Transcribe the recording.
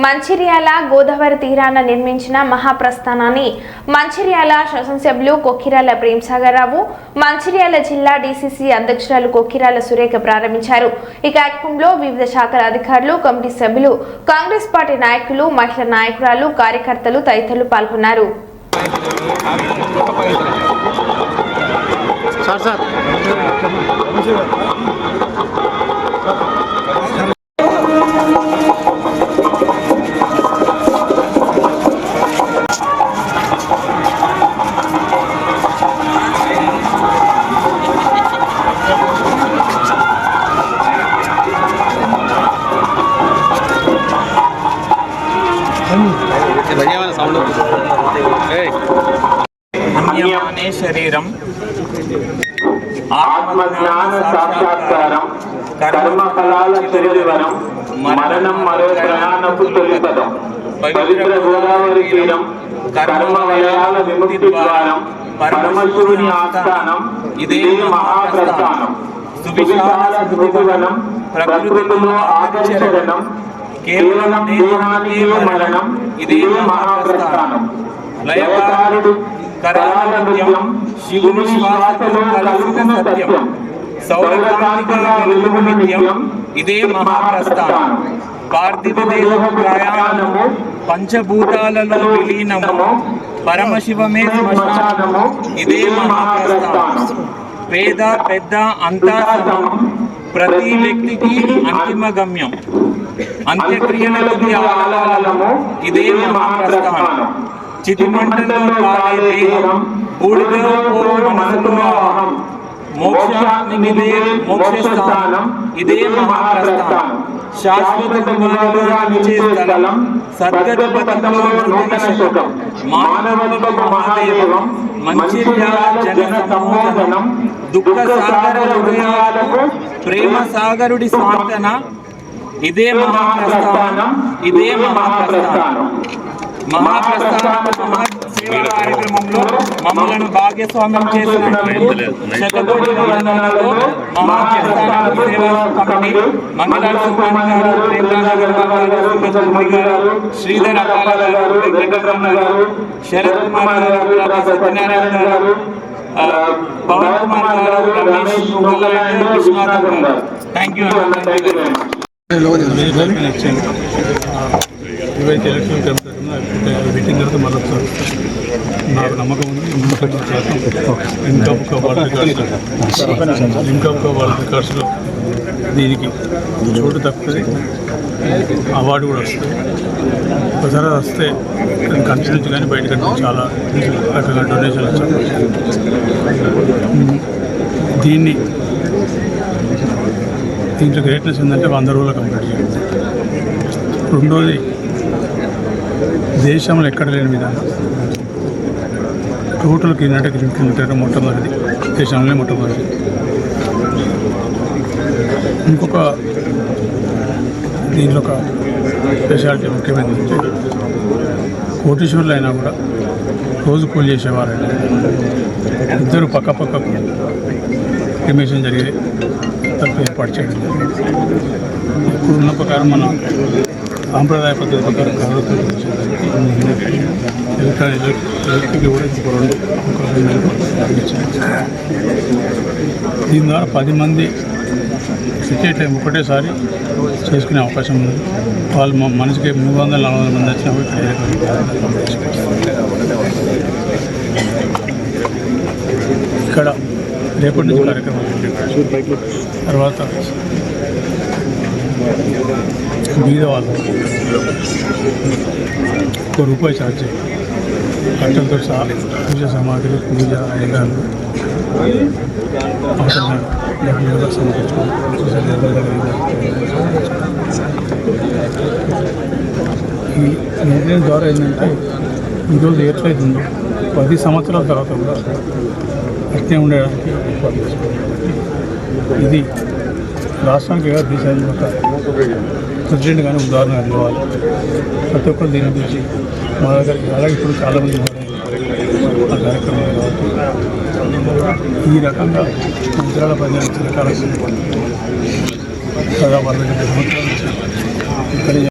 మంచిర్యాల గోదావరి తీరాన నిర్మించిన మహాప్రస్థానాన్ని మంచిర్యాల శాసనసభ్యులు కొక్కిరాల ప్రేమ్సాగర్రావు మంచిర్యాల జిల్లా డీసీసీ అధ్యక్షురాలు కొక్కిరాల సురేఖ ప్రారంభించారు. ఈ కార్యక్రమంలో వివిధ శాఖల అధికారులు కమిటీ సభ్యులు కాంగ్రెస్ పార్టీ నాయకులు మహిళా నాయకురాలు కార్యకర్తలు తదితరులు పాల్గొన్నారు. Sir sir. అన్యమనే శరీరం ఆత్మజ్ఞాన సాక్షాత్కారం కర్మ ఫలాల చిరువివరం మరణం మరో ప్రయాణపు తొలిపదం పవిత్ర గోదావరి తీరం కర్మ వలయాల విముక్తి ద్వారం పరమశివుని ఆస్థానం ఇదే మహాప్రస్థానం సువిశాల స్మృతివనం ప్రకృతిలో ఆదిచరణం కేవలం దేహానికి మరణం ఇదే మహాప్రస్థానం. లయకారుడు కరాల నృత్యం శివుని శ్వాసలో కలుగుతున్న సత్యం. సౌరకాంతిక వెలుగు నిత్యం ఇదే మహాప్రస్థానం. పార్థివ దేహ ప్రయాణము పంచభూతాలలో విలీనము పరమశివమే శ్మశానము ఇదే మహాప్రస్థానం. పేద పెద్ద అంతా ప్రతి వ్యక్తికి అంతిమ గమ్యం అంత్యక్రియలకు ఇదే మహాప్రస్థానం. చితిమంటలో కాలే దేహం బూడిదలో పోవు మనసులో అహం మోక్షాగ్నిదే మోక్షస్థానం. ఇదే మహాప్రస్థానం శాశ్వత గుణాలుగా నిలిచే స్థలం సద్గతి పథంలో నూతన శకం. మానవ మహాదేవం మంచిర్యాల జన సమ్మోదనం దుఃఖ సాగర హృదయాలకు ప్రేమ సాగరుడి స్వాంతన ఇదే మహాప్రస్థానం. ఇదే మహాప్రస్థానం. మహాప్రస్థాన. మహాసేవ కార్యక్రమంలో మమ్మలను భాగ్యస్వామ్యం చేసినటువంటి శతకోటి వందనాలతో మహాప్రస్థాన సేవా కమిటీ మంగళాల సుబ్రహ్మణ్య గారు ప్రేమరాజ గారు సుబ్రహ్మణ్య గారు శ్రీధర్ అకాల గారు వెంకటరమణ గారు శరత్ కుమార్ గారు రాధా సత్యనారాయణ గారు ఆ, పవన్ కుమార్ గారు రమేష్ ముగ్గల అండ్ విశ్వనాథన్ గారు. Thank you thank you very much election ఇవైతే ఎలక్షన్ జరుగుతున్నా మీటింగ్ తర్వాత మళ్ళీ ఒకసారి నాకు నమ్మకం ఉంది మున్సిపల్ చేస్తాం ఇన్కమ్ వాళ్ళ రికార్డ్స్ ఇన్కమ్ వాళ్ళ రికార్డ్స్లో దీనికి చోటు తప్పుతుంది అవార్డు కూడా వస్తుంది ఒకసారి వస్తే కంట్రీ నుంచి కానీ బయట నుంచి చాలా రకంగా డొనేషన్ దీన్ని దీంట్లో గ్రేట్నెస్ ఏంటంటే వంద రోజులు కంప్లీట్ చేయాలి రెండోది దేశంలో ఎక్కడ లేని విధానం. టోటల్ కిలోమీటర్ కిలోమీటర్ మొట్టమొదటిది. దేశంలోనే మొట్టమొదటిది. ఇంకొక దీంట్లో ఒక స్పెషాలిటీ ముఖ్యమైనది కోటీశ్వర్లు అయినా కూడా రోజు కూలి చేసేవారు ఇద్దరు పక్క పక్కకు క్రిమేషన్ జరిగే తప్పు ఏర్పాటు చేయడం జరిగింది. ఇప్పుడున్న ప్రకారం మన సాంప్రదాయ పద్ధతి ప్రకారం ఎలక్ట్రానిక్ ఎలక్ట్రిక్ కూడా ఇంకో రెండు దీని ద్వారా పది మంది సిటీ ఒకటేసారి చేసుకునే అవకాశం ఉంది. వాళ్ళు మనిషికి మూడు వందల నాలుగు వందల మంది వచ్చినప్పుడు ఇక్కడ రేపటి నుంచి కార్యక్రమం తర్వాత బీద వాళ్ళు ఒక రూపాయి ఛార్జ్ చేయాలి. బట్టలతో సహా పూజ సామాగ్రి పూజ ఐదాలు అవసరమైన ఈ నిర్ణయం ద్వారా ఏంటంటే ఈరోజు ఎట్లయితుందో పది సంవత్సరాల తర్వాత కూడా అట్లే ఉండడానికి ఇది రాష్ట్రానికి కాదు దేశానికి ఒక ప్రెసిడెంట్ కానీ ఉదాహరణ ఇవ్వాలి ప్రతి ఒక్కరు దీని గురించి మా దగ్గరికి అలాగే ఇప్పుడు చాలామంది ఆ కార్యక్రమం కాబట్టి ఈ రకంగా మంత్రాల పని కార్యక్రమం కదా వాళ్ళ సంవత్సరాల. నుంచి ఇక్కడ